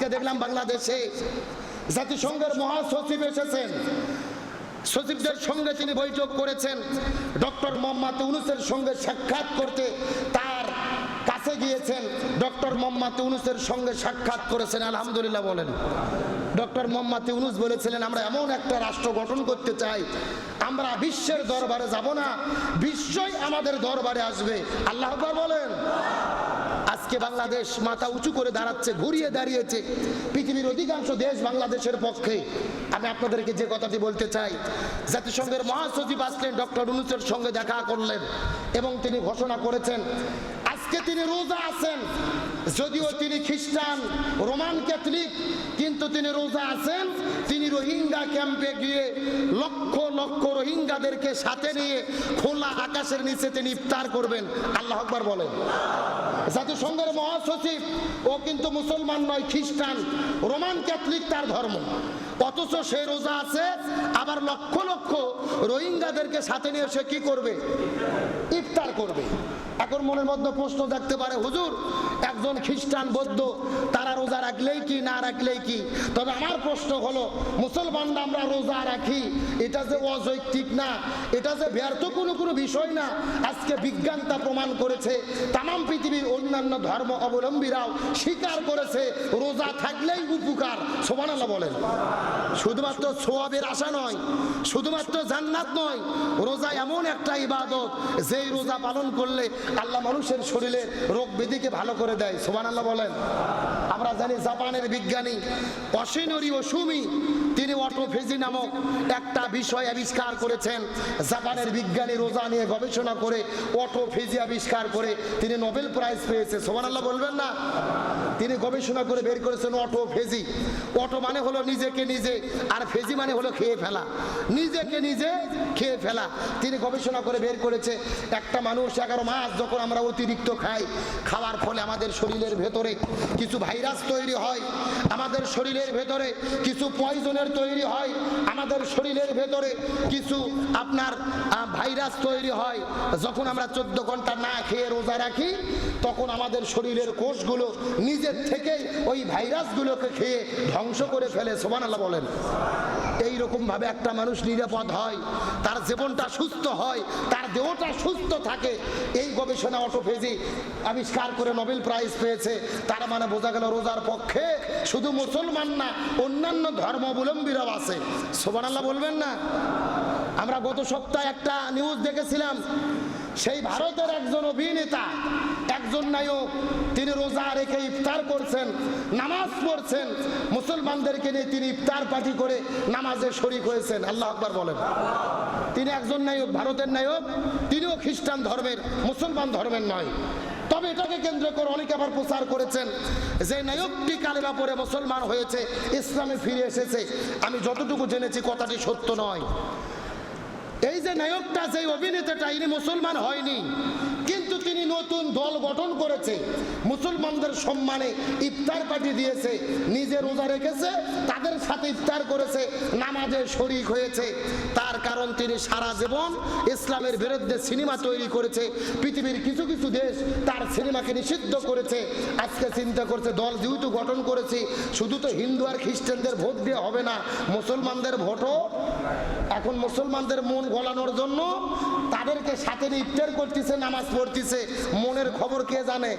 আজকে দেখলাম বাংলাদেশে জাতিসংঘের মহাসচিব এসেছেন। সচিবদের সঙ্গে তিনি বৈঠক করেছেন। ডক্টর মোহাম্মদ ইউনুসের সঙ্গে সাক্ষাৎ করতে তার কাছে গিয়েছেন। ডক্টর মোহাম্মদ ইউনুসের সঙ্গে সাক্ষাৎ করেছেন। আলহামদুলিল্লাহ বলেন। ডক্টর মোহাম্মদ ইউনুস বলেছিলেন, আমরা এমন একটা রাষ্ট্র গঠন করতে চাই। আমরা বিশ্বের দরবারে যাব না। বিশ্বই আমাদের দরবারে আসবে। আল্লাহ বলেন। আজকে বাংলাদেশ মাথা উঁচু করে দাঁড়াচ্ছে, ঘুরিয়ে দাঁড়িয়েছে। পৃথিবীর অধিকাংশ দেশ বাংলাদেশের পক্ষে। আমি আপনাদেরকে যে কথাটি বলতে চাই, জাতিসংঘের মহাসচিব আসলেন ডক্টর উনুসের সঙ্গে দেখা করলেন এবং তিনি ঘোষণা করেছেন, আজকে তিনি রোজা আছেন। যদিও তিনি খ্রিস্টান, রোমান ক্যাথলিক, কিন্তু তিনি রোজা আছেন। তিনি রোহিঙ্গা ক্যাম্পে গিয়ে লক্ষ লক্ষ রোহিঙ্গাদেরকে সাথে নিয়ে খোলা আকাশের নিচে তিনি ইফতার করবেন। আল্লাহ আকবার বলেন। জাতিসংঘের মহাসচিব, ও কিন্তু মুসলমান নয়, খ্রিস্টান, রোমান ক্যাথলিক তার ধর্ম। অথচ সে রোজা আছে, আবার লক্ষ লক্ষ রোহিঙ্গাদেরকে সাথে নিয়ে সে কি করবে? ইফতার করবে। এখন মনের মধ্যে প্রশ্ন দেখতে পারে, হুজুর, একজন খ্রিস্টান বৌদ্ধ, তারা রোজা রাখলেই কি, না রাখলেই কি? তবে আমার প্রশ্ন হলো, মুসলমানরা আমরা রোজা রাখি, এটা যে অযৌক্তিক না, এটা যে ব্যর্থ কোনো কোনো বিষয় না, আজকে বিজ্ঞান তা প্রমাণ করেছে, তামাম পৃথিবীর অন্যান্য ধর্ম অবলম্বীরাও স্বীকার করেছে, রোজা থাকলেই উপকার। সোমানাল্লাহ বলেন। শুধুমাত্র সোয়াবের আশা নয়, শুধুমাত্র জান্নাত নয়, রোজা এমন একটা ইবাদত, যেই রোজা পালন করলে আল্লাহ মানুষের শরীরে রোগ ব্যাধিকে ভালো করে দেয়। সোমান আল্লাহ বলেন। আমরা জানি জাপানের বিজ্ঞানী অসিনরি ও সুমি, তিনি অটোফেজি নামক একটা বিষয় আবিষ্কার করেছেন। জাপানের বিজ্ঞানী রোজা নিয়ে গবেষণা করে অটোফেজি আবিষ্কার করে তিনি নোবেল প্রাইজ পেয়েছে। সোমান আল্লাহ বলবেন না? তিনি গবেষণা করে বের করেছেন অটো ফেজি অটো মানে হলো নিজেকে নিজে, আর ফেজি মানে হলো খেয়ে ফেলা। নিজেকে নিজে খেয়ে ফেলা। তিনি গবেষণা করে বের করেছে, একটা মানুষ এগারো মাস যখন আমরা অতিরিক্ত খাই, খাওয়ার ফলে আমাদের শরীরের ভেতরে কিছু ভাইরাস তৈরি হয়, আমাদের শরীরের ভেতরে কিছু পয়জনের তৈরি হয়, আমাদের শরীরের ভেতরে কিছু আপনার ভাইরাস তৈরি হয়। যখন আমরা চোদ্দ ঘণ্টা না খেয়ে রোজা রাখি, তখন আমাদের শরীরের কোষগুলো নিজের থেকে ওই ভাইরাসগুলোকে খেয়ে ধ্বংস করে ফেলে সোমান আল্লাহ বলেন। এই রকম ভাবে একটা মানুষ নিরাপদ হয়, তার জীবনটা সুস্থ হয়, তার দেহটা সুস্থ থাকে। এই গবেষণা অটোফেজি আবিষ্কার করে নোবেল প্রাইজ পেয়েছে। তার মানে বোঝা গেল রোজার পক্ষে শুধু মুসলমান না, অন্যান্য ধর্মাবলম্বীরাও আছে। সোমান আল্লাহ বলবেন না? আমরা গত সপ্তাহে একটা নিউজ দেখেছিলাম সেই ভারতের একজন অভিনেতা, একজন নায়ক, তিনি রোজা রেখে ইফতার করছেন, নামাজ পড়ছেন, মুসলমানদেরকে নিয়ে তিনি ইফতার পার্টি করে নামাজে শরিক হয়েছেন। আল্লাহ আকবার বলেন। তিনি একজন নায়ক, ভারতের নায়ক, তিনিও খ্রিস্টান ধর্মের, মুসলমান ধর্মের নয়। তবে এটাকে কেন্দ্র করে অনেকে আবার প্রচার করেছেন যে নায়কটি কালেমা পরে মুসলমান হয়েছে, ইসলামে ফিরে এসেছে। আমি যতটুকু জেনেছি, কথাটি সত্য নয়। এই যে নায়কটা যে অভিনেতাটা ইনি মুসলমান হয়নি। নতুন দল গঠন করেছে। মুসলমানদের সম্মানে ইফতার পার্টি দিয়েছে, নিজে রোজা রেখেছে, তাদের সাথে ইফতার করেছে, নামাজে শরিক হয়েছে। তার কারণ তিনি সারা জীবন ইসলামের বিরুদ্ধে সিনেমা তৈরি করেছে। পৃথিবীর কিছু কিছু দেশ তার সিনেমাকে নিষিদ্ধ করেছে। আজকে চিন্তা করছে, দল যেহেতু গঠন করেছি, শুধু তো হিন্দু আর খ্রিস্টানদের ভোট দিয়ে হবে না, মুসলমানদের ভোটও এখন মুসলমানদের মন গলানোর জন্য তাদেরকে সাথে ইফতার করতেছে, নামাজ পড়তেছে। মনের খবর কে জানে?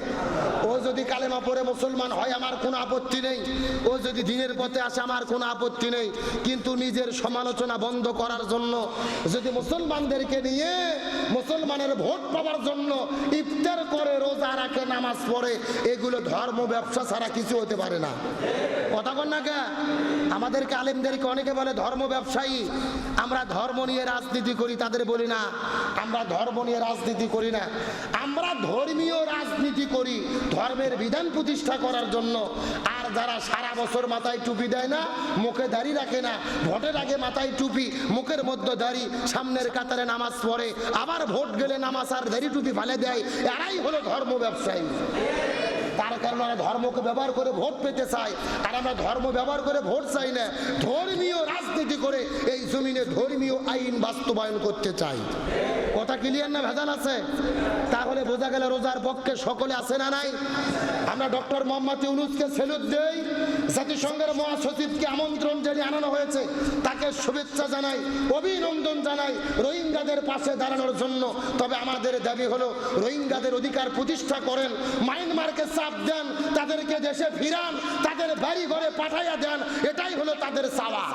ও যদি কালেমা পড়ে মুসলমান হয়, আমার কোনো আপত্তি নেই। ও যদি দিনের পথে আসে, আমার কোনো আপত্তি নেই। কিন্তু নিজের সমালোচনা বন্ধ করার জন্য, যদি মুসলমানদেরকে নিয়ে মুসলমানের ভোট পাওয়ার জন্য ইফতার করে, রোজা রাখে, নামাজ পড়ে, এগুলো ধর্ম, ব্যবসা ছাড়া কিছু হতে পারে না। কথা বল না কে? আমাদেরকে আলেমদেরকে অনেকে বলে ধর্ম ব্যবসায়ী। আমরা ধর্ম নিয়ে রাজনীতি করি, তাদের বলি না। আমরা ধর্ম নিয়ে রাজনীতি করি না। আমরা ধর্মীয় রাজনীতি করি, ধর্মের বিধান প্রতিষ্ঠা করার জন্য, আর যারা সারা বছর মাথায় টুপি দেয় না, মুখে দাড়ি রাখে না, ভোটের আগে মাথায় টুপি, মুখের মধ্যে দাড়ি, সামনের কাতারে নামাজ পড়ে, আবার ভোট গেলে নামাজ আর দাড়ি টুপি ফালে দেয়, এরাই হলো ধর্ম ব্যবসায়ী। তার কারণে আমরা ধর্মকে ব্যবহার করে ভোট পেতে চাই। আর আমরা ধর্ম ব্যবহার করে ভোট চাই না, ধর্মীয় রাজনীতি করে এই জমিনে ধর্মীয় আইন বাস্তবায়ন করতে চাই। কথা ক্লিয়ার না ভেজাল আছে? তাহলে বোঝা গেল রোজার পক্ষে সকলে আছে না নাই? আমরা ডক্টর মোহাম্মদ ইউনুসকে সেলুট দেই জাতিসংঘের মহাসচিবকে আমন্ত্রণ জানিয়ে আনানো হয়েছে। তাকে শুভেচ্ছা জানাই, অভিনন্দন জানাই রোহিঙ্গাদের পাশে দাঁড়ানোর জন্য। তবে আমাদের দাবি হলো, রোহিঙ্গাদের অধিকার প্রতিষ্ঠা করেন, মায়ানমারকে চাপ দেন, তাদেরকে দেশে ফিরান, তাদের বাড়ি ঘরে পাঠাইয়া দেন, এটাই হলো তাদের চাওয়া।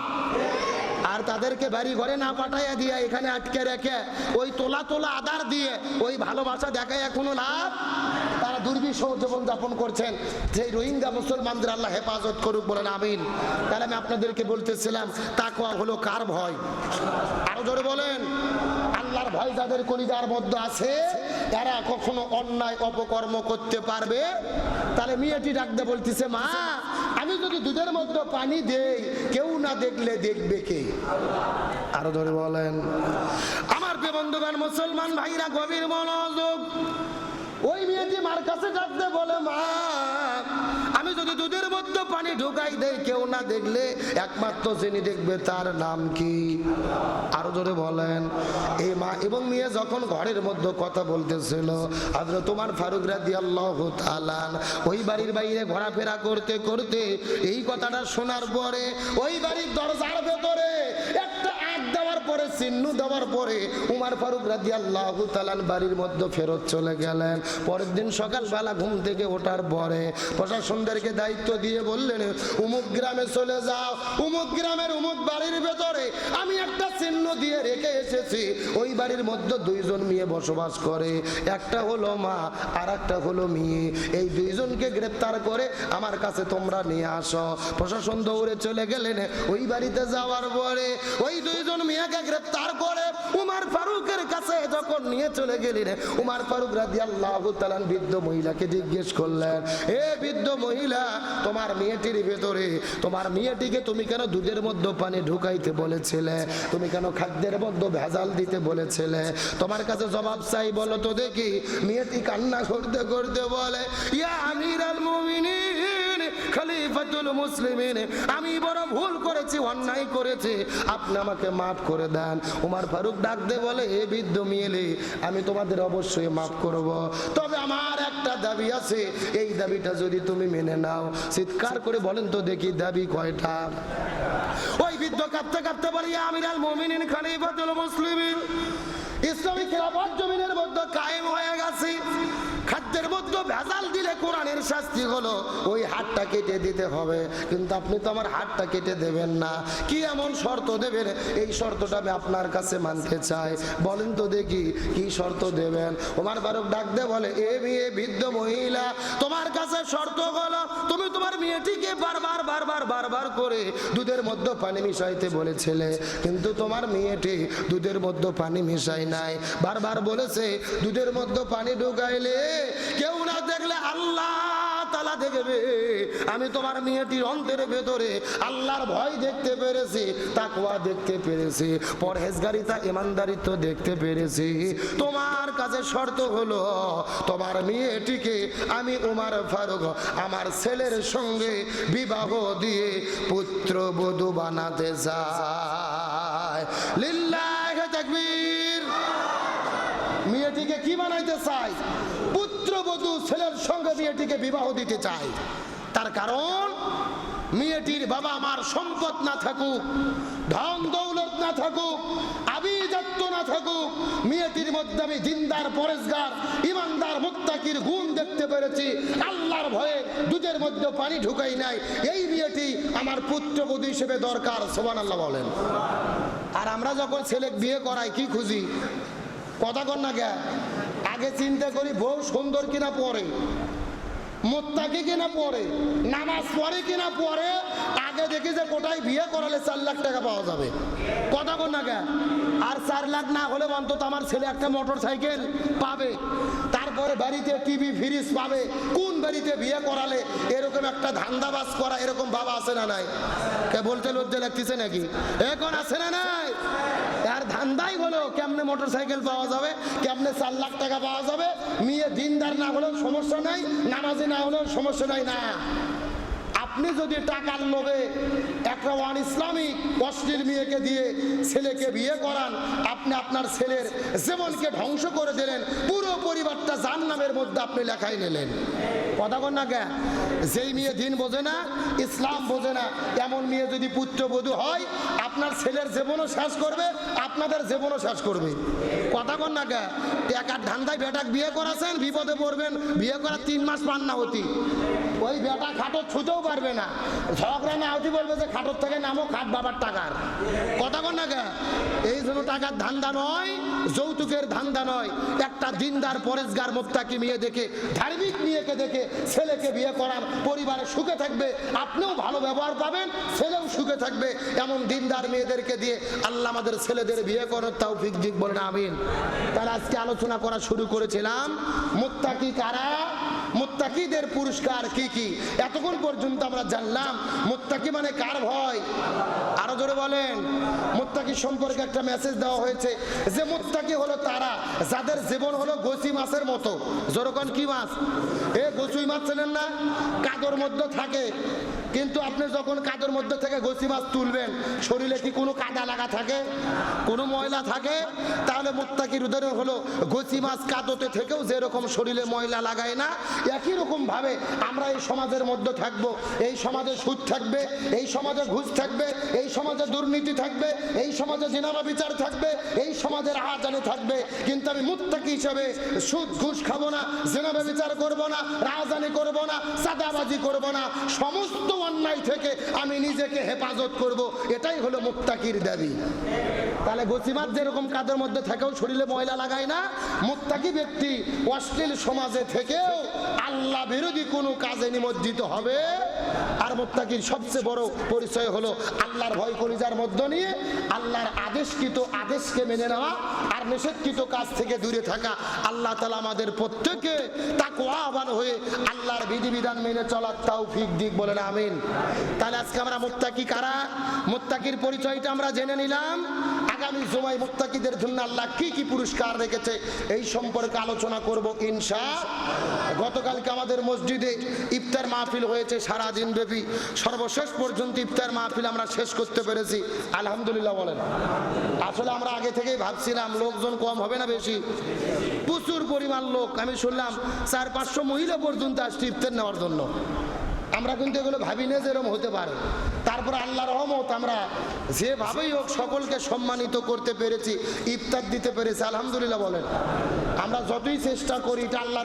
আর তাদেরকে বাড়ি ঘরে না পাঠাইয়া দিয়ে এখানে আটকে রেখে ওই তোলা তোলা আদার দিয়ে ওই ভালোবাসা দেখায় কোনো লাভ দুর্বিষহ জীবন যাপন করছেন সেই রোহিঙ্গা মুসলমানদের আল্লাহ হেফাজত করুক বলেন আমিন। তাহলে আমি আপনাদেরকে বলতেছিলাম, তাকওয়া হলো কার ভয়? আরও জোরে বলেন। আল্লাহর ভয় যাদের কলিজার মধ্যে আছে এরা কখনো অন্যায় অপকর্ম করতে পারবে। তাহলে মেয়েটি ডাকতে বলতেছে, মা, আমি যদি দুধের মধ্যে পানি দেই, কেউ না দেখলে দেখবে কে? আরও ধরে বলেন। আমার প্রিয় বন্ধুগণ, মুসলমান ভাইরা, গভীর মনোযোগ ওই মেয়েটি মার কাছে ডাকতে বলে, মা, আমি যদি দুধের মধ্যে পানি ঢুকাই দেই, কেউ না দেখলে একমাত্র যিনি দেখবে তার নাম কি? আরও জোরে বলেন এই মা, এবং মেয়ে যখন ঘরের মধ্যে কথা বলতেছিল আজকে তোমার ফারুক রাদি আল্লাহ ওই বাড়ির বাইরে ঘোরাফেরা করতে করতে এই কথাটা শোনার পরে ওই বাড়ির দরজার ভেতরে চিহ্ন দেওয়ার পরে উমার ফারুক রাদি আল্লাহ বাড়ির মধ্যে ফেরত চলে গেলেন। পরের দিন সকালবেলা ঘুম থেকে ওঠার পরে প্রশাসনদেরকে দায়িত্ব দিয়ে বললেন, উমুক গ্রামে চলে যাও, উমুক গ্রামের উমুক বাড়ির ভেতরে আমি একটা চিহ্ন দিয়ে রেখে এসেছি। ওই বাড়ির মধ্যে দুইজন মেয়ে বসবাস করে, একটা হলো মা আর একটা হলো মেয়ে। এই দুইজনকে গ্রেপ্তার করে আমার কাছে তোমরা নিয়ে আসো। প্রশাসন দৌড়ে চলে গেলেন। ওই বাড়িতে যাওয়ার পরে ওই দুইজন মেয়েকে গ্রেপ্তার করে উমার ফারুকের কাছে যখন নিয়ে চলে গেলেন, উমার ফারুক রাজি আল্লাহ বৃদ্ধ মহিলাকে জিজ্ঞেস করলেন, এ বৃদ্ধ মহিলা, তোমার মেয়েটির ভেতরে, তোমার মেয়েটিকে তুমি কেন দুধের মধ্যে পানি ঢুকাইতে বলেছিলে? তুমি কেন খাদ্যের মধ্যে ভেজাল দিতে বলেছিলে? তোমার কাছে জবাব চাই বলো তো দেখি। মেয়েটি কান্না করতে করতে বলে, ইয়া আমির আল মুমিনিন খলিফাতুল মুসলিমিন। আমি বড় ভুল করেছি, অন্যায় করেছি। আপনি আমাকে মাফ করে দেন। উমার ফারুক ডাক দে বলে, এ বৃদ্ধ মিয়েলে আমি তোমাদের অবশ্যই মাফ করব। তবে আমার একটা দাবি আছে। এই দাবিটা যদি তুমি মেনে নাও, চিৎকার করে বলেন তো দেখি দাবি কয়টা। ওই বৃদ্ধ কাঁপতে কাঁপতে বলি আমিরাল মুমিনিন খলিফাতুল মুসলিমিন। ইসলামী খেলাফত জমিনের মধ্যে কায়েম হয়ে গেছে। খাদ্যের মধ্যে ভেজাল দিলে কোরআনের শাস্তি হলো, ওই হাতটা কেটে দিতে হবে। কিন্তু আপনি তো আমার হাতটা কেটে দেবেন না। কি এমন শর্ত দেবেন? এই শর্তটা আমি আপনার কাছে মানতে চাই। বলেন তো দেখি, কি শর্ত দেবেন? ওমার ফারুক ডাক দে বলে, এ মেয়ে, বৃদ্ধ মহিলা, তোমার কাছে শর্ত হলো, তুমি তোমার মেয়েটিকে বারবার বারবার বারবার করে দুধের মধ্যে পানি মিশাইতে বলেছিলে। কিন্তু তোমার মেয়েটি দুধের মধ্যে পানি মিশাই নাই। বারবার বলেছে, দুধের মধ্যে পানি ঢুকাইলে কেউ না দেখলে আল্লাহ তালা দেখবে। আমি তোমার মেয়েটির অন্তরের ভেতরে আল্লাহর ভয় দেখতে পেরেছি তাকুয়া দেখতে পেরেছি, পরহেজগারিতা ইমানদারিত্ব দেখতে পেরেছি। তোমার কাছে শর্ত হলো, তোমার মেয়েটিকে আমি উমার ফারুক, আমার ছেলের সঙ্গে বিবাহ দিয়ে পুত্র বধূ বানাতে চাই। লিল্লাহ মেয়েটিকে কি বানাইতে পুত্রবধূ ছেলের সঙ্গে মেয়েটিকে বিবাহ দিতে চাই তার কারণ, মেয়েটির বাবা মার সম্পদ না থাকুক, ধন দৌলত না থাকুক আবিজাত্য না থাকুক, মেয়েটির মধ্যে আমি জিন্দার পরেশগার, ইমানদার মুক্তাকির গুণ দেখতে পেরেছি। আল্লাহর ভয়ে দুধের মধ্যে পানি ঢুকাই নাই। এই মেয়েটি আমার পুত্রবধূ হিসেবে দরকার সোমান আল্লাহ বলেন। আর আমরা যখন ছেলে বিয়ে করাই, কি খুঁজি? কথা কর না কে? আগে চিন্তা করি বউ সুন্দর কিনা পরে, মোত্তাকি কিনা পরে, নামাজ পড়ে কিনা পরে, আগে দেখি যে কোটায় বিয়ে করালে চার লাখ টাকা পাওয়া যাবে। কথা কর না কে? আর চার লাখ না হলে অন্তত আমার ছেলে একটা মোটর সাইকেল পাবে। বাড়িতে টিভি ফ্রিজ পাবে, কোন বাড়িতে বিয়ে করালে এরকম একটা ধান্দাবাজ করা এরকম বাবা আছে না নাই? বলতে লজ্জা লাগতেছে নাকি? এখন আছে না নাই? আর ধান্দাই হলো কেমনে মোটর সাইকেল পাওয়া যাবে, কেমনে চার লাখ টাকা পাওয়া যাবে? মেয়ে দিনদার না হলেও সমস্যা নাই, নামাজি না হলেও সমস্যা নাই না। আপনি যদি টাকার লোভে একটা ওয়ান ইসলামিক অশ্লীল মেয়েকে দিয়ে ছেলেকে বিয়ে করান, আপনি আপনার ছেলের জীবনকে ধ্বংস করে দিলেন পুরো পরিবারটা জাহান্নামের মধ্যে আপনি লেখাই নিলেন। কথা কন না কেন যেই মেয়ে দিন বোঝে না, ইসলাম বোঝে না, এমন মেয়ে যদি পুত্রবধূ হয়, আপনার ছেলের জীবনও শেষ করবে, আপনাদের জীবনও শেষ করবে। কথা কন না কেন একার ধান্দায় বেটাক বিয়ে করাছেন, বিপদে পড়বেন, বিয়ে করার তিন মাস পান না হতি ওই বেটা খাটো ছুতেও পারবে না। ঝগড়া না বলবে যে খাটোর থেকে নামো, খাট বাবার টাকার। কথা কন না এই জন্য টাকার ধান্দা নয়, যৌতুকের ধান্দা নয়। একটা দিনদার পরেশগার মোত্তাকি মেয়ে দেখে, ধার্মিক মেয়েকে দেখে ছেলেকে বিয়ে করান পরিবারে সুখে থাকবে। আপনিও ভালো ব্যবহার পাবেন, ছেলেও সুখে থাকবে। এমন দিনদার মেয়েদেরকে দিয়ে আল্লাহ আমাদের ছেলেদের বিয়ে করার তাও ফিক দিক বলেন, আমিন। তাহলে আজকে আলোচনা করা শুরু করেছিলাম, মোত্তাকি কারা? মোত্তাকিদের পুরস্কার কি কি? এতক্ষণ পর্যন্ত আমরা জানলাম, মুত্তাকি মানে কার ভয়? আরও জোরে বলেন। মোত্তাকি সম্পর্কে একটা মেসেজ দেওয়া হয়েছে যে মুত্তাকি হলো তারা, যাদের জীবন হলো গসি মাছের মতো। জোরকন কি মাছ? এ গসুই মাছ চেনেন না? কাদর মধ্যে থাকে। কিন্তু আপনি যখন কাদর মধ্যে থেকে গোসি মাছ তুলবেন, শরীরে কি কোনো কাদা লাগা থাকে? কোনো ময়লা থাকে? তাহলে মোত্তাকির উদাহরণ হলো, গোসি মাছ কাদতে থেকেও যেরকম শরীরে ময়লা লাগায় না, একই রকম ভাবে আমরা এই সমাজের মধ্যে থাকব। এই সমাজে সুদ থাকবে, এই সমাজে ঘুষ থাকবে, এই সমাজে দুর্নীতি থাকবে, এই সমাজে জিনামা বিচার থাকবে, এই সমাজের আজানে থাকবে। কিন্তু আমি মুত্তাকি হিসাবে সুদ, ঘুষ খাব না জিনামা বিচার করব না রাজধানী করব না সাদাবাজি করব না। সমস্ত অন্যায় থেকে আমি নিজেকে হেফাজত করব, এটাই হলো মুত্তাকির দাবি। তাহলে গসিমাত যেরকম কাদের মধ্যে থেকেও শরীরে ময়লা লাগায় না, মুত্তাকি ব্যক্তি অশ্লীল সমাজে থেকেও আল্লাহ বিরোধী কোনো কাজে নিমজ্জিত হবে। আর মুত্তাকির সবচেয়ে বড় পরিচয় হলো আল্লাহর ভয় কলিজার মধ্য নিয়ে আল্লাহর আদেশকৃত আদেশকে মেনে নেওয়া নিষেধকৃত কাজ থেকে দূরে থাকা আল্লাহ তালা আমাদের প্রত্যেকে তাকওয়াবান হয়ে আল্লাহর বিধিবিধান মেনে চলার তাও ফিক দিক বলেন, আমিন। তাহলে আজকে আমরা মোত্তাকি কারা? মোত্তাকির পরিচয়টা আমরা জেনে নিলাম। আগামী সময় মুত্তাকিদের জন্য আল্লাহ কি কি পুরস্কার রেখেছে এই সম্পর্কে আলোচনা করব ইনশা গতকালকে আমাদের মসজিদে ইফতার মাহফিল হয়েছে সারা দিন ব্যাপী। সর্বশেষ পর্যন্ত ইফতার মাহফিল আমরা শেষ করতে পেরেছি। আলহামদুলিল্লাহ বলেন। আসলে আমরা আগে থেকেই ভাবছিলাম লোকজন কম হবে না বেশি। প্রচুর পরিমাণ লোক, আমি শুনলাম চার পাঁচশো মহিলা পর্যন্ত আসছে ইফতার নেওয়ার জন্য। আমরা কিন্তু এগুলো ভাবি না যে এরকম হতে পারে। তারপর আল্লাহর রহমত আমরা যেভাবেই হোক সকলকে সম্মানিত করতে পেরেছি, ইফতার দিতে পেরেছি, আলহামদুলিল্লাহ বলেন। আমরা যতই চেষ্টা করি এটা আল্লাহ